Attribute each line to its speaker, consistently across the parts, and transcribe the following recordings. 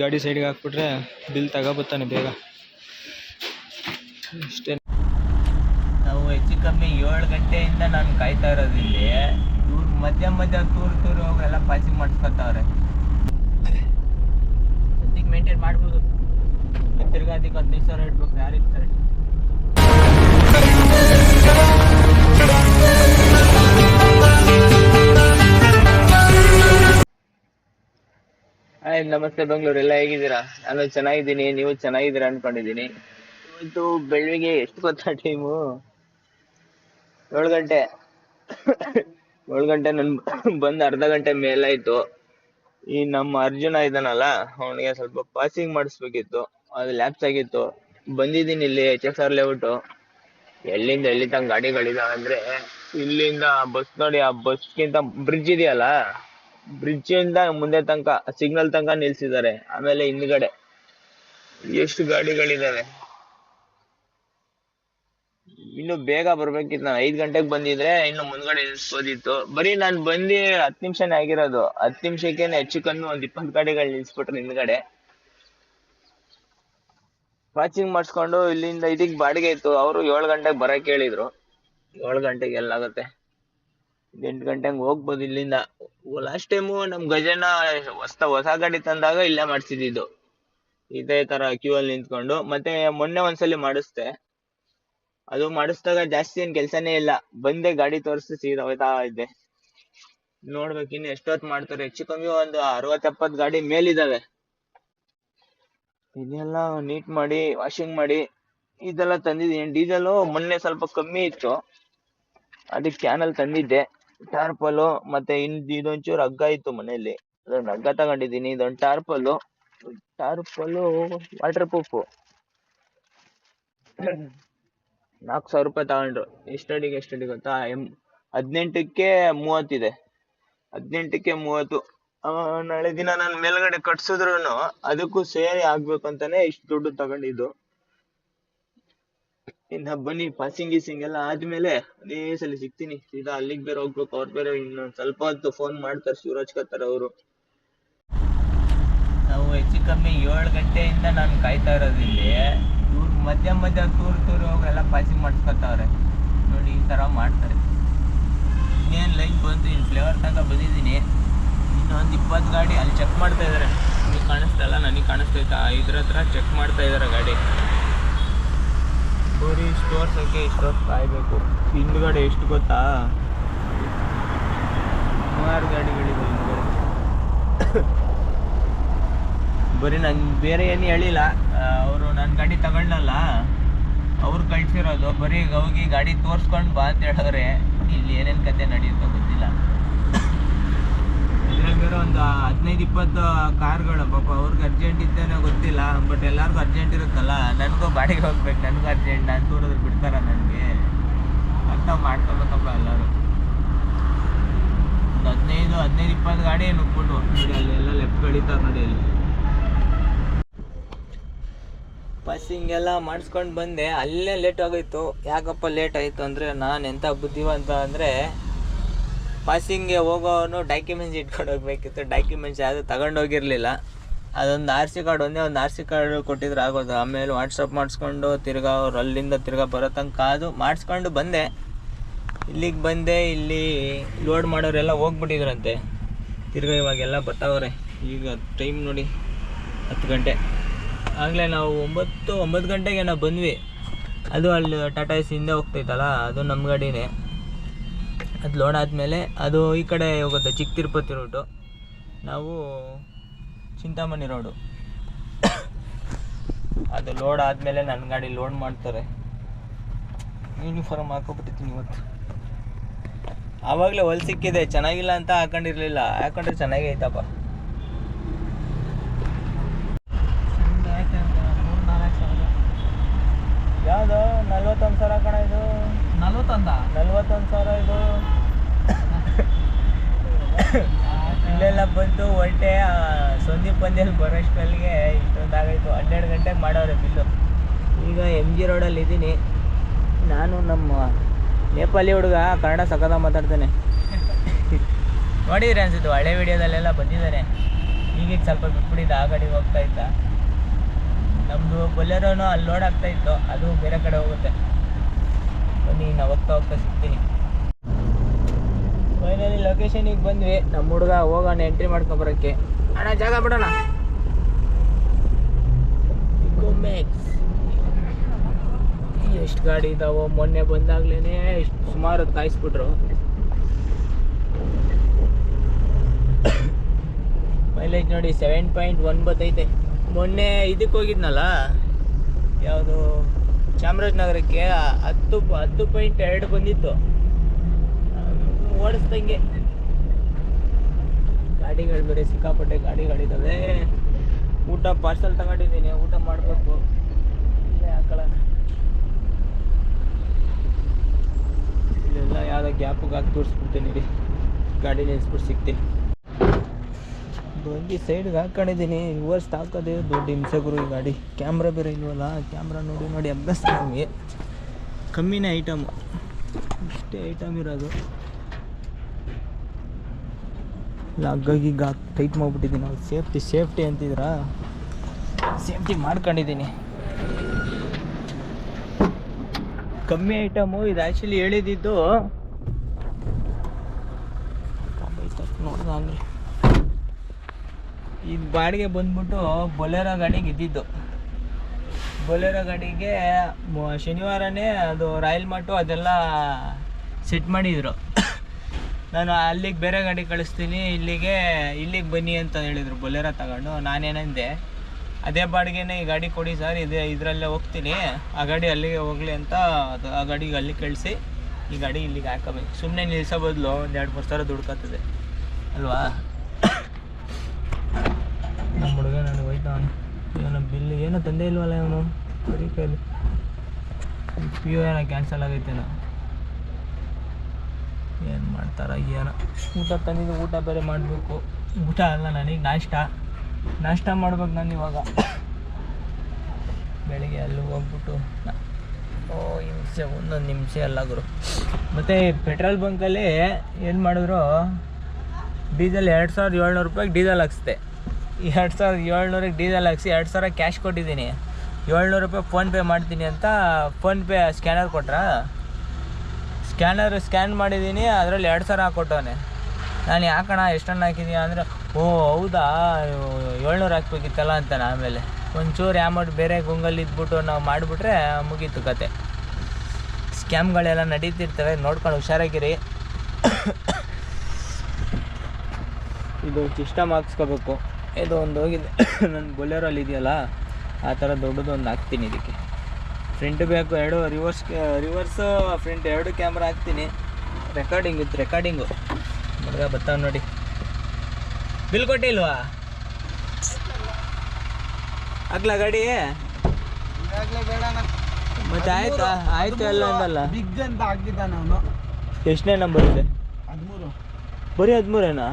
Speaker 1: ಗಾಡಿ ಸೈಡ್ಗೆ ಹಾಕ್ಬಿಟ್ರೆ ಬಿಲ್ ತಗೋಬತ್ತಾನೆ ಬೇಗ. ಇಷ್ಟೇ
Speaker 2: ನಾವು ಹೆಚ್ಚು ಕಮ್ಮಿ ಏಳು ಗಂಟೆಯಿಂದ ನಾನು ಕಾಯ್ತಾ ಇರೋದು ಇಲ್ಲಿ. ಇವ್ರು ಮಧ್ಯ ಮಧ್ಯ ತೂರು ತೂರು ಹೋಗ್ರೆಲ್ಲ ಪಾಸಿಂಗ್ ಮಾಡಿಸ್ಕೊತಾವ್ರೆ. ಮೇಂಟೈನ್ ಮಾಡ್ಬೋದು. ತಿರ್ಗಾ ಅದಕ್ಕೆ ಹದಿನೈದು ಸಾವಿರ ಇಡ್ಬೇಕು ಯಾರು ಹಾಯ್, ನಮಸ್ತೆ ಬೆಂಗಳೂರು. ಎಲ್ಲ ಹೇಗಿದ್ದೀರಾ? ನಾನು ಚೆನ್ನಾಗಿದ್ದೀನಿ. ನೀವು ಚೆನ್ನಾಗಿದ್ದೀರಾ ಅನ್ಕೊಂಡಿದ್ದೀನಿ. ಇವತ್ತು ಬೆಳಗ್ಗೆ ಎಷ್ಟು ಗೊತ್ತಾ ಟೈಮು ಏಳು ಗಂಟೆ. ಏಳು ಗಂಟೆ ನನ್ ಬಂದು ಅರ್ಧ ಗಂಟೆ ಮೇಲಾಯ್ತು ಈ ನಮ್ಮ ಅರ್ಜುನ ಇದ್ದಾನಲ್ಲ, ಅವನಿಗೆ ಸ್ವಲ್ಪ ಪಾಸಿಂಗ್ ಮಾಡಿಸ್ಬೇಕಿತ್ತು. ಅದು ಲ್ಯಾಪ್ಸ್ ಆಗಿತ್ತು. ಬಂದಿದ್ದೀನಿ ಇಲ್ಲಿ ಎಚ್ ಎಸ್ ಆರ್ ಲೇಔಟು ಎಲ್ಲಿಂದ ಎಲ್ಲಿ ತಂಗ ಗಾಡಿಗಳಿದಾವೆ ಅಂದ್ರೆ, ಇಲ್ಲಿಂದ ಬಸ್ ನೋಡಿ, ಆ ಬಸ್ಗಿಂತ ಬ್ರಿಡ್ಜ್ ಇದೆಯಲ್ಲ ಬ್ರಿಡ್ಜ್ ಇಂದ ಮುಂದೆ ತನಕ ಸಿಗ್ನಲ್ ತನಕ ನಿಲ್ಸಿದ್ದಾರೆ. ಆಮೇಲೆ ಹಿಂದ್ಗಡೆ ಎಷ್ಟು ಗಾಡಿಗಳಿದಾವೆ. ಇನ್ನು ಬೇಗ ಬರ್ಬೇಕಿತ್ತು ನಾನು. ಐದ್ ಗಂಟೆಗೆ ಬಂದಿದ್ರೆ ಇನ್ನು ಮುಂದ್ಗಡೆ ನಿಲ್ಸ್ಬೋದಿತ್ತು. ಬರೀ ನಾನ್ ಬಂದಿ ಹತ್ತು ನಿಮಿಷನೇ ಆಗಿರೋದು. ಹತ್ತು ನಿಮಿಷಕ್ಕೇನೆ ಹೆಚ್ಚು ಕಮ್ಮಿ ಒಂದ್ ಇಪ್ಪತ್ತು ಗಾಡಿಗಳು ನಿಲ್ಸ್ಬಿಟ್ರು ಹಿಂದ್ಗಡೆ. ವಾಚಿಂಗ್ ಮಾಡಿಸ್ಕೊಂಡು ಇಲ್ಲಿಂದ ಇದಕ್ ಬಾಡಿಗೆ ಇತ್ತು. ಅವರು ಏಳು ಗಂಟೆಗೆ ಬರಕ್ ಹೇಳಿದ್ರು. ಏಳು ಗಂಟೆಗೆ ಎಲ್ಲಾಗತ್ತೆ. ಎಂಟು ಗಂಟೆಗೆ ಹೋಗ್ಬೋದು ಇಲ್ಲಿಂದ. ಲಾಸ್ಟ್ ಟೈಮು ನಮ್ ಗಜನ ಹೊಸ ಹೊಸ ಗಾಡಿ ತಂದಾಗ ಇಲ್ಲೇ ಮಾಡಿಸಿದ್ದು ಇದೇ ತರ ಕ್ಯೂ ಅಲ್ಲಿ ನಿಂತ್ಕೊಂಡು. ಮತ್ತೆ ಮೊನ್ನೆ ಒಂದ್ಸಲಿ ಮಾಡಿಸ್ದೆ. ಅದು ಮಾಡಿಸ್ದಾಗ ಜಾಸ್ತಿ ಏನ್ ಕೆಲ್ಸನೇ ಇಲ್ಲ. ಬಂದೆ, ಗಾಡಿ ತೋರಿಸಿ ಸೀದಾ ಹೋಯ್ತಾ ಇದ್ದೆ. ನೋಡ್ಬೇಕು, ಇನ್ನು ಎಷ್ಟೊತ್ ಮಾಡ್ತಾರೆ. ಹೆಚ್ಚು ಕಮ್ಮಿ ಒಂದು ಅರವತ್ ಎಪ್ಪತ್ ಗಾಡಿ ಮೇಲಿದಾವೆ. ಇದೆಲ್ಲ ನೀಟ್ ಮಾಡಿ ವಾಷಿಂಗ್ ಮಾಡಿ, ಇದೆಲ್ಲ ತಂದಿದ್ದೀನಿ. ಡೀಸೆಲ್ ಮೊನ್ನೆ ಸ್ವಲ್ಪ ಕಮ್ಮಿ ಇತ್ತು. ಅದಕ್ಕೆ ಕ್ಯಾನಲ್ ತಂದಿದ್ದೆ. ಟಾರ್ಪಲು ಮತ್ತೆ ಇನ್ ಇದೊಂಚೂರು ಹಗ್ಗ ಇತ್ತು ಮನೆಯಲ್ಲಿ. ಅದೊಂದು ಹಗ್ಗ ತಗೊಂಡಿದ್ದೀನಿ. ಇದೊಂದು ಟಾರ್ಪಲು ಟಾರ್ಪಲು ವಾಟರ್ ಪ್ರೂಫ್. ನಾಲ್ಕು ಸಾವಿರ ರೂಪಾಯಿ ತಗೊಂಡ್ರು. ಎಷ್ಟಡಿಗೆ ಎಷ್ಟಡಿ ಗೊತ್ತಾ? ಎಂ ಹದಿನೆಂಟಕ್ಕೆ ಮೂವತ್ತಿದೆ ಹದಿನೆಂಟಕ್ಕೆ ಮೂವತ್ತು. ನಾಳೆ ದಿನ ನಾನು ಮೇಲ್ಗಡೆ ಕಟ್ಸಿದ್ರು ಅದಕ್ಕೂ ಸೇರಿ ಆಗ್ಬೇಕು ಅಂತಾನೆ ಇಷ್ಟು ದುಡ್ಡು ತಗೊಂಡಿದ್ದು. ಇನ್ನ ಬನ್ನಿ ಪಾಸಿಂಗ್ ಗೀಸಿಂಗ್ ಎಲ್ಲ ಆದ್ಮೇಲೆ ಅದೇ ಸಲ ಸಿಗ್ತೀನಿ. ಸೀದಾ ಅಲ್ಲಿಗೆ ಬೇರೆ ಹೋಗ್ಬೇಕು, ಅವ್ರು ಬೇರೆ ಇನ್ನೊಂದು ಸ್ವಲ್ಪ ಹೊತ್ತು ಫೋನ್ ಮಾಡ್ತಾರೆ ಶಿವರಾಜ್ ಕತ್ತಾರ ಅವರು. ನಾವು ಹೆಚ್ಚು ಕಮ್ಮಿ ಏಳು ಗಂಟೆಯಿಂದ ನಾನು ಕಾಯ್ತಾ ಇರೋದು ಇಲ್ಲಿ. ಮಧ್ಯ ಮಧ್ಯ ತೂರ್ ತೂರು ಹೋಗ್ರೆಲ್ಲ ಪಾಸಿಂಗ್ ಮಾಡಿಸ್ಕೊತಾವ್ರೆ. ನೋಡಿ ಈ ತರ ಮಾಡ್ತಾರೆ. ಇನ್ನೇನು ಲೈನ್ ಬಂತು ಇನ್ನು ಫ್ಲೇವರ್ ತನಕ ಬಂದಿದ್ದೀನಿ. ಇನ್ನೊಂದು ಇಪ್ಪತ್ತು ಗಾಡಿ ಅಲ್ಲಿ ಚೆಕ್ ಮಾಡ್ತಾ ಇದಾರೆ. ನಿಮಗೆ ಕಾಣಿಸ್ತಾ ಇಲ್ಲ, ನನಗೆ ಕಾಣಿಸ್ತೈತಾ ಇದ್ರ ಹತ್ರ ಚೆಕ್ ಮಾಡ್ತಾ ಇದ್ದಾರೆ ಗಾಡಿ. ಬರೀ ಸ್ಟೋರ್ ಸಂಖ್ಯೆ ಇಷ್ಟೊತ್ತು ಕಾಯಬೇಕು. ಹಿಂದ್ಗಡೆ ಎಷ್ಟು ಗೊತ್ತಾ? ಸುಮಾರು ಗಾಡಿಗಳಿವೆ ಹಿಂದ್ಗಡೆ. ಬರೀ ನನ್ ಬೇರೆ ಏನು ಹೇಳಿಲ್ಲ. ಅವರು ನನ್ನ ಗಾಡಿ ತಗೊಂಡಲ್ಲ ಅವ್ರು ಕಳಿಸಿರೋದು. ಬರೀ ಹೋಗಿ ಗಾಡಿ ತೋರಿಸ್ಕೊಂಡು ಬಾ ಅಂತ ಹೇಳಿದ್ರೆ ಇಲ್ಲಿ ಏನೇನ್ ಕತೆ ನಡೆಯುತ್ತೋ ಬೇರೆ ಒಂದು ಹದಿನೈದು, ಇಪ್ಪತ್ತು ಕಾರ್ಗಳು, ಪಾಪ ಅವ್ರಿಗೆ ಅರ್ಜೆಂಟ್ ಇದ್ದೇನೋ ಗೊತ್ತಿಲ್ಲ ಬಟ್ ಎಲ್ಲರಿಗೂ ಅರ್ಜೆಂಟ್ ಇರುತ್ತಲ್ಲ, ನನಗೂ ಬಾಡಿಗೆ ಹೋಗ್ಬೇಕು, ನನಗೂ ಅರ್ಜೆಂಟ್ ನಾನು ತೋರಿದ್ರೆ ಬಿಡ್ತಾರ ನನಗೆ? ಅರ್ಥ ಮಾಡ್ಕೋಬೇಕಪ್ಪ ಎಲ್ಲರೂ. ಒಂದು ಹದಿನೈದು ಹದಿನೈದು, ಇಪ್ಪತ್ತು ಗಾಡಿ ನುಗ್ಬಿಟ್ಟು ನೋಡಿ, ಅಲ್ಲಿ ಎಲ್ಲ ಲೆಫ್ಟ್ ಕಡಿತಾರೆ ನೋಡಿ ಅಲ್ಲಿ. ಪಾಸಿಂಗ್ ಎಲ್ಲ ಮಾಡಿಸ್ಕೊಂಡು ಬಂದೆ, ಅಲ್ಲೇ ಲೇಟ್ ಆಗೋಯ್ತು. ಯಾಕಪ್ಪ ಲೇಟ್ ಆಯಿತು ಅಂದರೆ ನಾನು ಎಂಥ ಬುದ್ಧಿವಂತ ಅಂದರೆ ಪಾಸಿಂಗ್ಗೆ ಹೋಗೋನು ಡಾಕ್ಯುಮೆಂಟ್ಸ್ ಇಟ್ಕೊಂಡು ಹೋಗ್ಬೇಕಿತ್ತು. ಡಾಕ್ಯುಮೆಂಟ್ಸ್ ಯಾವುದು ತಗೊಂಡೋಗಿರಲಿಲ್ಲ ಅದೊಂದು ಆರ್ ಸಿ ಕಾರ್ಡ್ ಒಂದೇ ಒಂದು ಆರ್ ಸಿ ಕಾರ್ಡ್ ಕೊಟ್ಟಿದ್ರೆ ಆಗೋದು. ಆಮೇಲೆ ವಾಟ್ಸಪ್ ಮಾಡಿಸ್ಕೊಂಡು ತಿರ್ಗಾ ಅವ್ರು ಅಲ್ಲಿಂದ ತಿರ್ಗಾ ಬರೋ ತನಕ ಅದು ಮಾಡಿಸ್ಕೊಂಡು ಬಂದೆ. ಇಲ್ಲಿಗೆ ಬಂದೆ, ಇಲ್ಲಿ ಲೋಡ್ ಮಾಡೋರೆಲ್ಲ ಹೋಗ್ಬಿಟ್ಟಿದ್ರಂತೆ. ತಿರ್ಗಾ ಇವಾಗೆಲ್ಲ ಬರ್ತಾವ್ರೆ. ಈಗ ಟೈಮ್ ನೋಡಿ ಹತ್ತು ಗಂಟೆ. ಆಗಲೇ ನಾವು ಒಂಬತ್ತು ಒಂಬತ್ತು ಗಂಟೆಗೆ ನಾವು ಬಂದ್ವಿ. ಅದು ಅಲ್ಲಿ ಟಾಟಾ ಎಸ್ ಹಿಂದೆ ಹೋಗ್ತೈತಲ್ಲ, ಅದು ನಮ್ಮ ಗಾಡಿನೇ ಅದು ಲೋಡ್ ಆದಮೇಲೆ ಅದು ಈ ಕಡೆ ಹೋಗುತ್ತೆ, ಚಿಕ್ಕ ತಿರುಪತಿ ರೂಟು ನಾವು ಚಿಂತಾಮಣಿ ರೋಡು ಅದು ಲೋಡ್ ಆದಮೇಲೆ ನನ್ನ ಗಾಡಿ ಲೋಡ್ ಮಾಡ್ತಾರೆ. ಯೂನಿಫಾರ್ಮ್ ಹಾಕೋಬಿಟ್ಟಿದ್ದೀನಿ ಇವತ್ತು. ಆವಾಗಲೇ ಹೊಲ್ ಸಿಕ್ಕಿದೆ, ಚೆನ್ನಾಗಿಲ್ಲ ಅಂತ ಹಾಕೊಂಡಿರಲಿಲ್ಲ. ಹಾಕೊಂಡ್ರೆ ಚೆನ್ನಾಗೇ ಐತಪ್ಪ. ಯಾವುದು? ನಲ್ವತ್ತೊಂದು ಸಾವಿರ ಕಣ ಇದು.
Speaker 1: ನಲ್ವತ್ತೊಂದ?
Speaker 2: ನಲ್ವತ್ತೊಂದು ಸಾವಿರ ಇದು. ಇಲ್ಲೆಲ್ಲ ಬಂತು ಹೊರಟೆ ಸಂದೀಪ್ ಪಂದ್ಯಲ್ಲಿ ಬರೋಷ್ಟಲ್ಲಿಗೆ ಇಷ್ಟೊಂದು ಆಗೈತು ಹನ್ನೆರಡು ಗಂಟೆಗೆ ಮಾಡೋರೆ ಬಿಲ್ಲು. ಈಗ ಎಂ ಜಿ ರೋಡಲ್ಲಿ ಇದ್ದೀನಿ. ನಾನು ನಮ್ಮ ನೇಪಾಳಿ ಹುಡುಗ, ಕನ್ನಡ ಸಖತ ಮಾತಾಡ್ತಾನೆ. ನೋಡಿದ್ರಿ ಅನ್ಸುತ್ತೆ, ಹಳೆ ವಿಡಿಯೋದಲ್ಲೆಲ್ಲ ಬಂದಿದ್ದಾನೆ. ಈಗೀಗ ಸ್ವಲ್ಪ ಬಿಟ್ಬಿಟ್ಟಿದ್ದ, ಆ ಕಡೆಗೆ ಹೋಗ್ತಾ ಇದ್ದ. ನಮ್ಮದು ಬೊಲೆರೋನು ಅಲ್ಲಿ ಲೋಡ್ ಆಗ್ತಾ ಇತ್ತು. ಅದು ಬೇರೆ ಕಡೆ ಹೋಗುತ್ತೆ. ಬನ್ನಿ ಅವತ್ತ ಹೋಗ್ತಾ ಹೋಗ್ತಾ ಸಿಗ್ತೀನಿ. ಫೈನಲಿ ಲೊಕೇಶನಿಗೆ ಬಂದ್ವಿ. ನಮ್ಮ ಹುಡುಗ ಹೋಗೋಣ ಎಂಟ್ರಿ ಮಾಡ್ಕೊಬರೋಕ್ಕೆ ಅಣ್ಣ, ಜಾಗ ಬಿಡೋಣ. ಎಷ್ಟು ಗಾಡಿ ಇದಾವೋ, ಮೊನ್ನೆ ಬಂದಾಗ್ಲೇ ಎಷ್ಟು ಸುಮಾರು ಕಾಯಿಸ್ಬಿಟ್ರು ಮೈಲೇಜ್ ನೋಡಿ ಸೆವೆನ್ ಪಾಯಿಂಟ್ ಒನ್ ಬತ್ತೈತೆ ಮೊನ್ನೆ ಇದಕ್ಕೆ ಹೋಗಿದ್ನಲ್ಲ ಯಾವುದು? ಚಾಮರಾಜನಗರಕ್ಕೆ ಹತ್ತು ಹತ್ತು ಪಾಯಿಂಟ್ ಎರಡು ಬಂದಿತ್ತು. ಓಡಿಸ್ದಂಗೆ. ಗಾಡಿಗಳು ಬೇರೆ ಸಿಕ್ಕಾಪಟ್ಟೆ ಗಾಡಿಗಳಿದ್ದಾವೆ ಊಟ ಪಾರ್ಸಲ್ ತಗೊಂಡಿದ್ದೀನಿ, ಊಟ ಮಾಡಬೇಕು. ಇಲ್ಲೇ ಹಾಕೊಳ್ಳೋಣ ಇಲ್ಲೆಲ್ಲ ಯಾವುದೋ ಗ್ಯಾಪಿಗೆ ಹಾಕಿ ತೋರಿಸ್ಬಿಡ್ತೀನಿ ಗಾಡಿ ನಿಲ್ಸ್ಬಿಟ್ಟು ಸಿಗ್ತೀನಿ. ಬಂದು ಸೈಡ್ಗೆ ಹಾಕೊಂಡಿದ್ದೀನಿ. ರಿವರ್ಸ್ ಹಾಕೋದೇ ದೊಡ್ಡ ಹಿಂಸೆ ಗುರು ಈ ಗಾಡಿ. ಕ್ಯಾಮ್ರಾ ಬೇರೆ ಇಲ್ವಲ್ಲ ಕ್ಯಾಮ್ರಾ ನೋಡಿ ನೋಡಿ ಅಭ್ಯಾಸ ನಮಗೆ. ಕಮ್ಮಿನೇ ಐಟಮು ಇಷ್ಟೇ ಐಟಮ್ ಇರೋದು. ಹಗ್ಗಾಗಿ ಈಗ ಟೈಟ್ ಮಾಡಿಬಿಟ್ಟಿದ್ದೀನಿ. ಅವ್ರು ಸೇಫ್ಟಿ ಸೇಫ್ಟಿ ಅಂತಿದ್ರಾ? ಸೇಫ್ಟಿ ಮಾಡ್ಕೊಂಡಿದ್ದೀನಿ. ಕಮ್ಮಿ ಐಟಮು ಇದು ಆ್ಯಕ್ಚುಲಿ ಹೇಳಿದ್ದು ನೋಡ್ದ ಇದು ಬಾಡಿಗೆ ಬಂದ್ಬಿಟ್ಟು ಬೊಲೆರೋ ಗಾಡಿಗೆ ಇದ್ದಿದ್ದು. ಬೊಲೆರೋ ಗಾಡಿಗೆ ಶನಿವಾರನೇ ಅದು ರಾಯಲ್ ಮಾಟು ಅದೆಲ್ಲ ಸೆಟ್ ಮಾಡಿದರು. ನಾನು ಅಲ್ಲಿಗೆ ಬೇರೆ ಗಾಡಿ ಕಳಿಸ್ತೀನಿ, ಇಲ್ಲಿಗೆ ಇಲ್ಲಿಗೆ ಬನ್ನಿ ಅಂತ ಹೇಳಿದರು. ಬೊಲೆರೋ ತಗೊಂಡು ನಾನೇನಂದೆ, ಅದೇ ಬಾಡಿಗೆನೇ ಈ ಗಾಡಿ ಕೊಡಿ ಸರ್, ಇದೇ, ಇದರಲ್ಲೇ ಹೋಗ್ತೀನಿ. ಆ ಗಾಡಿ ಅಲ್ಲಿಗೆ ಹೋಗಲಿ ಅಂತ ಆ ಗಾಡಿಗೆ ಅಲ್ಲಿ ಕಳಿಸಿ, ಈ ಗಾಡಿ ಇಲ್ಲಿಗೆ ಹಾಕೋಬೇಕು. ಸುಮ್ಮನೆ ನಿಲ್ಲಿಸೋ ಬದಲು ಒಂದು ಎರಡು ಮೂರು ಸಾವಿರ ದುಡ್ಕೋತದೆ ಅಲ್ವಾ? ನಮ್ಮ ಹುಡುಗ ನನಗೆ ಹೋಯ್ತಾವನು ಇವನ ಬಿಲ್ ಏನೋ ತಂದೆ ಇಲ್ವಲ್ಲ ಇವನು? ಬರೀ ಕೈಲಿ ಪಿ ಯು ಏನೋ ಕ್ಯಾನ್ಸಲ್ ಆಗೈತೇನೋ ಏನು. ಮಾಡ್ತಾರ ಏನೋ. ಊಟ ತಂದಿದ್ದು ಊಟ ಬೇರೆ ಮಾಡಬೇಕು. ಊಟ ಅಲ್ಲ ನನಗೆ, ನಾಷ್ಟ. ನಾಷ್ಟ ಮಾಡ್ಬೇಕು ನಾನು ಇವಾಗ. ಬೆಳಿಗ್ಗೆ ಅಲ್ಲಿ ಹೋಗ್ಬಿಟ್ಟು ಓ, ಹಿಂಸೆ, ಒಂದೊಂದು ನಿಮಿಷ ಅಲ್ಲ ಗುರು. ಮತ್ತು ಪೆಟ್ರೋಲ್ ಬಂಕಲ್ಲಿ ಏನು ಮಾಡಿದ್ರು? ಡೀಸೆಲ್ ಎರಡು ಸಾವಿರದ ಏಳ್ನೂರು ರೂಪಾಯಿಗೆ ಡೀಸೆಲ್ ಹಾಕ್ಸ್ದೆ. ಎರಡು ಸಾವಿರದ ಏಳ್ನೂರಿಗೆ ಡೀಸೆಲ್ ಹಾಕ್ಸಿ ಎರಡು ಸಾವಿರ ಕ್ಯಾಶ್ ಕೊಟ್ಟಿದ್ದೀನಿ. ಏಳ್ನೂರು ರೂಪಾಯಿ ಫೋನ್ಪೇ ಮಾಡ್ತೀನಿ ಅಂತ ಫೋನ್ಪೇ ಸ್ಕ್ಯಾನರ್ ಕೊಟ್ರಾ? ಸ್ಕ್ಯಾನರ್ ಸ್ಕ್ಯಾನ್ ಮಾಡಿದ್ದೀನಿ, ಅದರಲ್ಲಿ ಎರಡು ಸಾವಿರ ಹಾಕ್ಕೊಟ್ಟವನೆ ನಾನು ಯಾಕಣ ಎಷ್ಟನ್ನು ಹಾಕಿದ್ದೀನಿ ಅಂದರೆ, ಓ, ಹೌದಾ? ಏಳ್ನೂರು ಹಾಕ್ಬೇಕಿತ್ತಲ್ಲ ನಾನು ಆಮೇಲೆ. ಒಂಚೂರು ಅಮೌಂಟ್ ಬೇರೆ ಗುಂಗಲ್ಲಿ ಇದ್ಬಿಟ್ಟು ನಾವು ಮಾಡಿಬಿಟ್ರೆ ಮುಗೀತು ಕತೆ. ಸ್ಕ್ಯಾಮ್ಗಳೆಲ್ಲ ನಡೀತಿರ್ತವೆ, ನೋಡ್ಕೊಂಡು ಹುಷಾರಾಗಿರಿ. ಇದು ಸಿಸ್ಟಮ್ ಹಾಕ್ಸ್ಕೋಬೇಕು ಇದು ಒಂದು ಹೋಗಿದೆ. ನನ್ನ ಬೊಲೆರಲ್ಲಿ ಇದೆಯಲ್ಲ ಆ ಥರ ದೊಡ್ಡದು ಒಂದು ಹಾಕ್ತೀನಿ ಇದಕ್ಕೆ. ಫ್ರಂಟ್ ಬ್ಯಾಕು ಎರಡು ರಿವರ್ಸ್ ರಿವರ್ಸ್ ಫ್ರಂಟ್ ಎರಡು ಕ್ಯಾಮ್ರಾ ಹಾಕ್ತೀನಿ. ರೆಕಾರ್ಡಿಂಗ್ ಇತ್ತು ರೆಕಾರ್ಡಿಂಗು ಹುಡುಗ ಬರ್ತಾವ ನೋಡಿ. ಬಿಲ್ ಕೊಟ್ಟಿಲ್ವಾ? ಆಗ್ಲ ಗಾಡಿ? ಮತ್ತೆ ಆಯ್ತಾ? ಆಯ್ತು ಎಲ್ಲ ಅಂದಲ್ಲ?
Speaker 3: ಬಿಗ್ ಅಂತ ಹಾಕಿದ್ದಾನ ಅವನು.
Speaker 2: ಎಷ್ಟನೇ ನಂಬರ್ ಇದೆ? ಬರೀ ಹದಿಮೂರೇನಾ?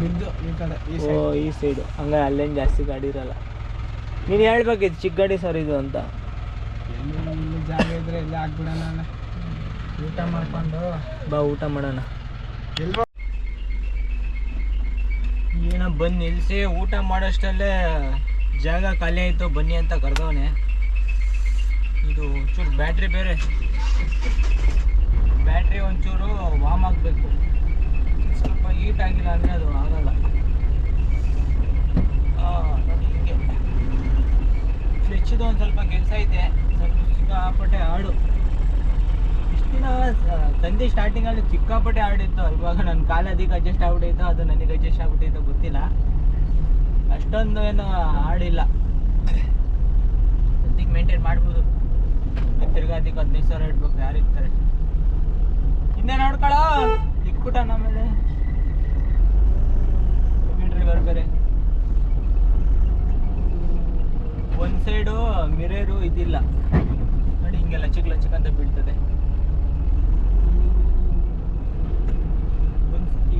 Speaker 3: ಬಿದ್ದು ಈ ಕಡೆ ಈ
Speaker 2: ಓ ಈ ಸೈಡು ಹಂಗ ಅಲ್ಲೇನು ಜಾಸ್ತಿ ಗಾಡಿ ಇರಲ್ಲ. ನೀನು ಹೇಳ್ಬೇಕಿತ್ತು ಚಿಕ್ಕ ಗಾಡಿ ಸರ್ ಇದು ಅಂತ.
Speaker 3: ಎಲ್ಲಿ ಇಲ್ಲಿ ಜಾಗ ಇದ್ರೆ ಇಲ್ಲಿ ಹಾಕ್ಬಿಡೋಣ ಅಣ್ಣ. ಊಟ ಮಾಡ್ಕೊಂಡು.
Speaker 2: ಬಾ ಊಟ ಮಾಡೋಣ.
Speaker 3: ಏನ
Speaker 2: ಏನೋ ಬಂದು ನಿಲ್ಲಿಸಿ ಊಟ ಮಾಡೋಷ್ಟಲ್ಲೇ ಜಾಗ ಖಾಲಿ ಆಯಿತು ಬನ್ನಿ ಅಂತ ಕರೆದವನೆ. ಇದು ಚೂರು ಬ್ಯಾಟ್ರಿ ಬೇರೆ. ಬ್ಯಾಟ್ರಿ ಒಂಚೂರು ವಾಮ್ ಆಗಬೇಕು. ಹೀಟ್ ಆಗಿಲ್ಲ ಅಂದರೆ ಅದು ಆಗಲ್ಲ. ಹಿಂಗೆ. ಒಂದು ಸ್ವಲ್ಪ ಕೆಲಸ ಐತೆ. ಸ್ವಲ್ಪ ಸಿಕ್ಕಾಪಟ್ಟೆ ಹಾಡು. ಇಷ್ಟು ದಿನ ತಂದೆ ಸ್ಟಾರ್ಟಿಂಗಲ್ಲಿ ಸಿಕ್ಕಾಪಟ್ಟೆ ಹಾಡಿತ್ತು ಇವಾಗ ನನ್ನ ಕಾಲ ಅದಕ್ಕೆ ಅಡ್ಜಸ್ಟ್ ಆಗ್ಬಿಟ್ಟಿತ್ತು ಅದು ನನಗೆ ಅಡ್ಜಸ್ಟ್ ಆಗ್ಬಿಟ್ಟಿತ್ತು ಗೊತ್ತಿಲ್ಲ. ಅಷ್ಟೊಂದು ಏನು ಹಾಡಿಲ್ಲ. ಸದ್ಯಕ್ಕೆ ಮೇಂಟೈನ್ ಮಾಡ್ಬೋದು. ತಿರ್ಗಾ ಅದಕ್ಕೆ ಹದಿನೈದು ಸಾವಿರ ಇಡ್ಬೇಕು. ಯಾರು ಇರ್ತಾರೆ ಹಿಂದೆ ನಮ್ಮ ಇಕ್ಬಿಟ್ಟ ನಮೇಲೆ ಡ್ರೈವರ್ ಬೇರೆ ಒಂದು ಸೈಡು ಮಿರೇರು ಇದಿಲ್ಲ. ನೋಡಿ ಹಿಂಗೆ ಲಚಕ್ ಲಚಕ್ ಅಂತ ಬೀಳ್ತದೆ.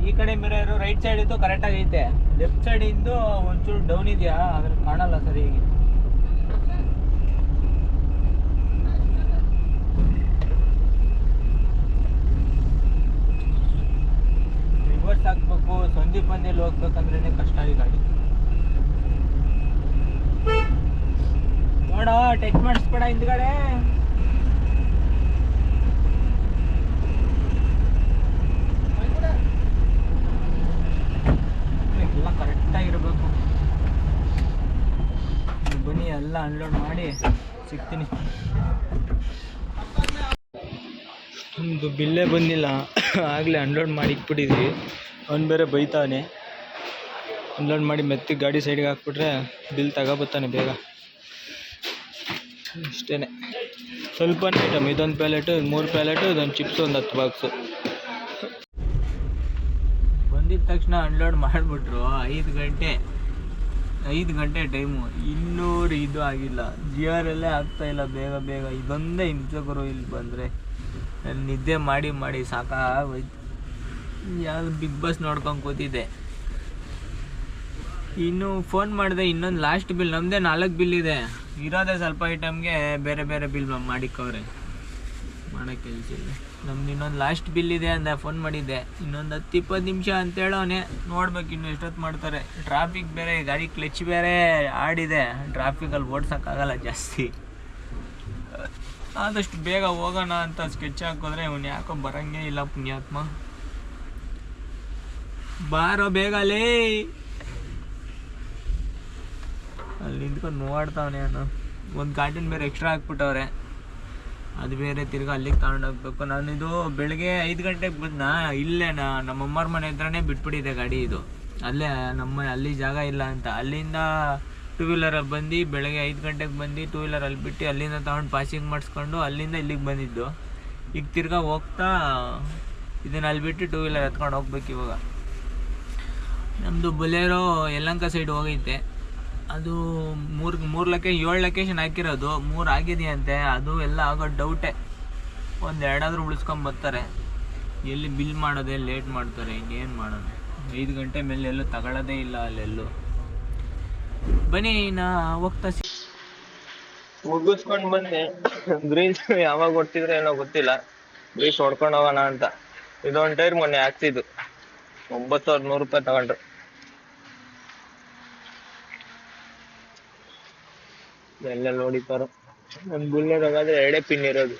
Speaker 2: ಈ ಕಡೆ ಮಿರರ್ ರೈಟ್ ಸೈಡ್ ಇತ್ತು ಕರೆಕ್ಟಾಗಿ ಐತೆ. ಲೆಫ್ಟ್ ಸೈಡ್ ಇಂದು ಒಂಚೂರು ಡೌನ್ ಇದೆಯಾ? ಅದ್ರ ಕಾಣಲ್ಲ ಸರಿಯಾಗಿ ರಿವರ್ಸ್ ಹಾಕ್ಬೇಕು. ಸಂಧಿ ಪಂದಿಯಲ್ಲಿ ಹೋಗ್ಬೇಕಂದ್ರೇನೆ ಕಷ್ಟ ಈ ಗಾಡಿ. ನೋಡೋ, ಟಚ್ ಮಾಡಿಸ್ಬೇಡ ಹಿಂದ್ಗಡೆ. ಎಲ್ಲ ಕರೆಕ್ಟಾಗಿರ್ಬೇಕು ಬನ್ನಿ ಎಲ್ಲ ಅನ್ಲೋಡ್ ಮಾಡಿ ಸಿಗ್ತೀನಿ.
Speaker 1: ಒಂದು ಬಿಲ್ಲೇ ಬಂದಿಲ್ಲ. ಆಗಲೇ ಅನ್ಲೋಡ್ ಮಾಡಿ ಇಟ್ಬಿಟ್ಟಿದ್ವಿ. ಅವ್ನು ಬೇರೆ ಬೈತಾನೆ. ಅನ್ಲೋಡ್ ಮಾಡಿ ಮೆತ್ತಿಗೆ ಗಾಡಿ ಸೈಡ್ಗೆ ಹಾಕ್ಬಿಟ್ರೆ ಬಿಲ್ ತಗೋಬತ್ತಾನೆ ಬೇಗ. ಅಷ್ಟೇ ಸ್ವಲ್ಪನೇ ಐಟಮ್ ಇದೊಂದು ಪ್ಯಾಲೆಟು ಮೂರು ಪ್ಯಾಲೆಟು ಇದೊಂದು ಚಿಪ್ಸ್ ಒಂದು ಹತ್ತು ಬಾಕ್ಸು
Speaker 2: ಬಂದಿದ ತಕ್ಷಣ ಅನ್ಲೋಡ್ ಮಾಡಿಬಿಟ್ರು. ಐದು ಗಂಟೆ ಐದು ಗಂಟೆ ಟೈಮು ಇನ್ನೂರು ಇದು ಆಗಿಲ್ಲ. ಜಿ ಆರ್ ಎಲ್ಲೇ ಆಗ್ತಾ ಇಲ್ಲ, ಬೇಗ ಬೇಗ. ಇದೊಂದೇ ಹಿಂಸಕರು ಇಲ್ಲಿ ಬಂದರೆ. ನಿದ್ದೆ ಮಾಡಿ ಮಾಡಿ ಸಾಕಾಗೋಯ್ತು. ಯಾವ್ದು ಬಿಗ್ ಬಾಸ್ ನೋಡ್ಕೊಂಡು ಕೂತಿದ್ದೆ. ಇನ್ನು ಫೋನ್ ಮಾಡಿದೆ, ಇನ್ನೊಂದು ಲಾಸ್ಟ್ ಬಿಲ್ ನಮ್ಮದೇ ನಾಲ್ಕು ಬಿಲ್ ಇದೆ. ಇರೋದೇ ಸ್ವಲ್ಪ ಐಟಮ್ಗೆ ಬೇರೆ ಬೇರೆ ಬಿಲ್ ಮಾಡಿಕ್ಕವ್ರೆ. ಮಾಡೋ ಕೆಲಸ ಇಲ್ಲ ನಮ್ದು ಇನ್ನೊಂದು ಲಾಸ್ಟ್ ಬಿಲ್ ಇದೆ ಅಂದ ಫೋನ್ ಮಾಡಿದ್ದೆ. ಇನ್ನೊಂದು ಹತ್ತು ಇಪ್ಪತ್ತು ನಿಮಿಷ ಅಂತ ಹೇಳೋನೆ. ನೋಡ್ಬೇಕು ಇನ್ನು ಎಷ್ಟೊತ್ತು ಮಾಡ್ತಾರೆ. ಟ್ರಾಫಿಕ್ ಬೇರೆ, ಗಾಡಿ ಕ್ಲಚ್ ಬೇರೆ, ಆಡಿದೆ. ಟ್ರಾಫಿಕಲ್ಲಿ ಓಡ್ಸೋಕ್ಕಾಗಲ್ಲ ಜಾಸ್ತಿ. ಆದಷ್ಟು ಬೇಗ ಹೋಗೋಣ ಅಂತ ಸ್ಕೆಚ್ ಹಾಕಿದ್ರೆ ಇವ್ನು ಯಾಕೋ ಬರಂಗೇ ಇಲ್ಲ ಪುಣ್ಯಾತ್ಮ. ಬಾರೋ ಬೇಗ ಲೇ ಅಲ್ಲಿ ನಿಂತ್ಕೊಂಡು ನೋಡ್ತಾವನೆ ಅವನು ಒಂದು ಗಾರ್ಡನ್ ಬೇರೆ ಎಕ್ಸ್ಟ್ರಾ ಹಾಕ್ಬಿಟ್ಟವ್ರೆ. ಅದು ಬೇರೆ ತಿರ್ಗಿ ಅಲ್ಲಿಗೆ ತಗೊಂಡೋಗ್ಬೇಕು. ನಾನು ಇದು ಬೆಳಗ್ಗೆ ಐದು ಗಂಟೆಗೆ ಬಂದ ಇಲ್ಲೇ ನಾ ನಮ್ಮ ಅಮ್ಮರ ಮನೆ ಹತ್ರನೇ ಬಿಟ್ಬಿಟ್ಟಿದೆ ಗಾಡಿ ಇದು. ಅಲ್ಲೇ ನಮ್ಮ ಅಲ್ಲಿ ಜಾಗ ಇಲ್ಲ ಅಂತ. ಅಲ್ಲಿಂದ ಟೂ ವೀಲರಲ್ಲಿ ಬಂದು ಬೆಳಗ್ಗೆ ಐದು ಗಂಟೆಗೆ ಬಂದು ಟೂ ವೀಲರಲ್ಲಿ ಬಿಟ್ಟು ಅಲ್ಲಿಂದ ತಗೊಂಡು ಪಾಸಿಂಗ್ ಮಾಡಿಸ್ಕೊಂಡು ಅಲ್ಲಿಂದ ಇಲ್ಲಿಗೆ ಬಂದಿದ್ದು. ಈಗ ತಿರ್ಗಾ ಹೋಗ್ತಾ, ಇದನ್ನ ಅಲ್ಲಿ ಬಿಟ್ಟು ಟೂ ವೀಲರ್ ಎತ್ಕೊಂಡು ಹೋಗ್ಬೇಕು ಇವಾಗ. ನಮ್ಮದು ಬೊಲೇರೋ ಯಲ್ಲಂಕ ಸೈಡ್ ಹೋಗೈತೆ. ಅದು ಮೂರು ಮೂರು ಲೊಕೇಶನ್ ಏಳು ಲೊಕೇಶನ್ ಹಾಕಿರೋದು. ಮೂರು ಆಗಿದೆಯಂತೆ. ಅದು ಎಲ್ಲ ಆಗೋ ಡೌಟೇ ಒಂದು ಉಳಿಸ್ಕೊಂಡ್ ಬರ್ತಾರೆ. ಎಲ್ಲಿ ಬಿಲ್ ಮಾಡೋದೇ ಲೇಟ್ ಮಾಡ್ತಾರೆ, ಇನ್ನೇನು ಮಾಡೋದು? ಐದು ಗಂಟೆ ಮೇಲೆ ಎಲ್ಲೂ ತಗೊಳ್ಳೋದೇ ಇಲ್ಲ ಅಲ್ಲೆಲ್ಲೂ. ಬನ್ನಿ, ನಾ ಹೋಗ್ತಾ ಸಿ ಮುಗಿಸ್ಕೊಂಡು ಬಂದೆ ಗ್ರೀನ್ಸ್ ಯಾವಾಗ ಹೊಡ್ತಿದ್ರೆ ಏನೋ ಗೊತ್ತಿಲ್ಲ. ಗ್ರೀಸ್ ಹೊಡ್ಕೊಂಡು ಹೋಗೋಣ ಅಂತ. ಇದೊಂದು ಟೈರ್ ಮೊನ್ನೆ ಹಾಕ್ಸಿದ್ದು. ಒಂಬತ್ತು ಸಾವಿರದ ನೂರು ರೂಪಾಯಿ ತಗೊಂಡ್ರು. ಎಲ್ಲ ನೋಡಿತಾರೋ ಒಂದ್ ಬುಲ್ಲೆಟ್ ಹೋಗಾದ್ರೆ ಎರಡೇ ಪಿನ್ ಇರೋದು.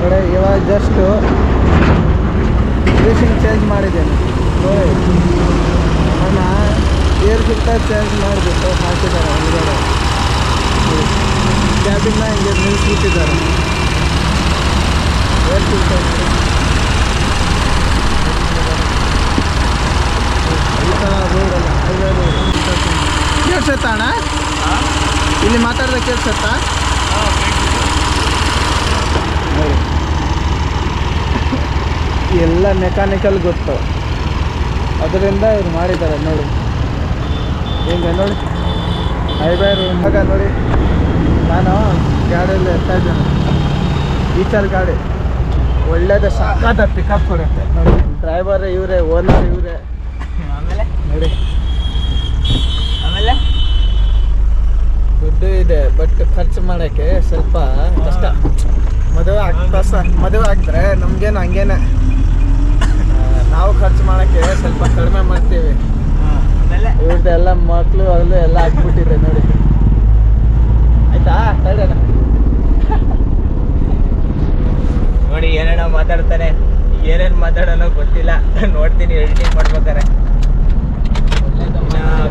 Speaker 3: ನೋಡಿ, ಇವಾಗ ಜಸ್ಟ್ ಡ್ರೆಸ್ಸಿಂಗ್ ಚೇಂಜ್ ಮಾಡಿದ್ದೇನೆ. ನೋಡಿ ಏರ್ ಫಿಲ್ಟರ್ ಚೇಂಜ್ ಮಾಡಿಬಿಟ್ಟು ಹಾಕಿದ್ದಾರೆ ಹೊರಗಡೆ. ಕ್ಯಾಬಿನ್ನ ಹಿಂಗೆ ನಿಲ್ಲಿಸ್ಬಿಟ್ಟಿದ್ದಾರೆ ಏರ್ ಫಿಲ್ಟರ್ ಈ ಇಲ್ಲಿ ಮಾತಾಡಿದ ಕೇಳಿಸುತ್ತಾ? ಎಲ್ಲ ಮೆಕ್ಯಾನಿಕಲ್ ಗೊತ್ತು. ಅದರಿಂದ ಇವ್ರು ಮಾಡಿದ್ದಾರೆ ನೋಡಿ. ಹಿಂಗೆ ನೋಡಿ. ಹೈವೇ ಇವಾಗ ನೋಡಿ. ನಾನು ಗಾಡಿಯಲ್ಲಿ ಎತ್ತಾ ಇದ್ದೇನೆ. ಈಚಲ್ ಗಾಡಿ. ಒಳ್ಳೇದು ಸಾಕಾದ ಪಿಕಪ್ ಕೊಡುತ್ತೆ. ನೋಡಿ ಡ್ರೈವರ್ ಇವರೇ ಓನರ್ ಇವರೇ.
Speaker 2: ಆಮೇಲೆ?
Speaker 3: ನೋಡಿ.
Speaker 2: ಆಮೇಲೆ?
Speaker 3: ದುಡ್ಡು ಇದೆ ಬಟ್ ಖರ್ಚು ಮಾಡೋಕ್ಕೆ ಸ್ವಲ್ಪ ಕಷ್ಟ. ಮದುವೆ ಆಗ್ತಾ ಮದುವೆ ಆಗಿದ್ರೆ ನಮಗೇನು ಹಂಗೇನೆ. ನಾವು ಖರ್ಚು ಮಾಡೋಕ್ಕೆ ಸ್ವಲ್ಪ ಕಡಿಮೆ ಮಾಡ್ತೀವಿ.
Speaker 2: ಆಮೇಲೆ
Speaker 3: ಇವ್ರದ್ದು ಎಲ್ಲ ಮಕ್ಕಳು ಅಲ್ಲೂ ಎಲ್ಲ ಹಾಕ್ಬಿಟ್ಟಿದೆ ನೋಡಿ. ಆಯ್ತಾ? ತಡೆಯೋಣ
Speaker 2: ನೋಡಿ ಏನೇನೋ ಮಾತಾಡ್ತಾನೆ. ಏನೇನು ಮಾತಾಡೋನೋ ಗೊತ್ತಿಲ್ಲ. ನೋಡ್ತೀನಿ ಎಡಿಟಿಂಗ್ ಮಾಡ್ಬೇಕಾರೆ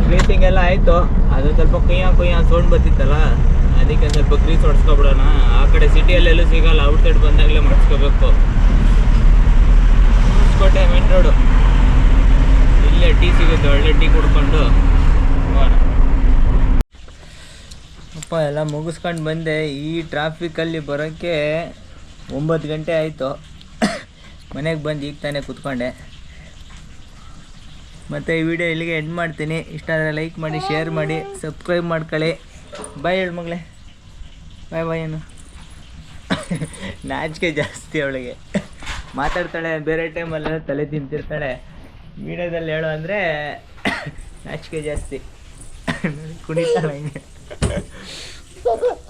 Speaker 2: ಗ್ರೀಸಿಂಗ್ ಎಲ್ಲ ಆಯಿತು. ಅದು ಸ್ವಲ್ಪ ಕುಯ್ಯ ಕುಯ್ಯ ಸೌಂಡ್ ಬರ್ತಿತ್ತಲ್ಲ? ಅದಕ್ಕೆ ಸ್ವಲ್ಪ ಗ್ರೀಸ್ ಹೊಡ್ಸ್ಕೊಬಿಡೋಣ. ಆ ಕಡೆ ಸಿಟಿಯಲ್ಲೆಲ್ಲೂ ಸಿಗಲ್ಲ. ಔಟ್ ಸೈಡ್ ಬಂದಾಗಲೇ ಮಾಡಿಸ್ಕೋಬೇಕು. ಹೊಸಕೋಟೆ ಮೇನ್ ರೋಡು ಇಲ್ಲೇ ಟೀ ಸಿಗುತ್ತೆ, ಒಳ್ಳೆ ಟೀ ಕುಡ್ಕೊಂಡು. ಅಪ್ಪ, ಎಲ್ಲ ಮುಗಿಸ್ಕೊಂಡು ಬಂದೆ. ಈ ಟ್ರಾಫಿಕಲ್ಲಿ ಬರೋಕ್ಕೆ ಒಂಬತ್ತು ಗಂಟೆ ಆಯಿತು. ಮನೆಗೆ ಬಂದು ಈಗ ತಾನೇ ಕೂತ್ಕೊಂಡೆ. ಮತ್ತು ಈ ವಿಡಿಯೋ ಇಲ್ಲಿಗೆ ಎಂಡ್ ಮಾಡ್ತೀನಿ. ಇಷ್ಟ ಆದರೆ ಲೈಕ್ ಮಾಡಿ ಶೇರ್ ಮಾಡಿ ಸಬ್ಸ್ಕ್ರೈಬ್ ಮಾಡ್ಕೊಳ್ಳಿ. ಬಾಯ್ ಹೇಳು ಮಗಳೇ ಬಾಯ್ ಬಾಯ್ ಏನು ನಾಚಿಕೆ ಜಾಸ್ತಿ ಅವಳಿಗೆ. ಮಾತಾಡ್ತಾಳೆ, ಬೇರೆ ಟೈಮಲ್ಲೆಲ್ಲ ತಲೆ ತಿಂತಿರ್ತಾಳೆ. ವೀಡಿಯೋದಲ್ಲಿ ಹೇಳು ಅಂದರೆ ನಾಚಿಕೆ ಜಾಸ್ತಿ. ಕುಣಿತಾಳೆ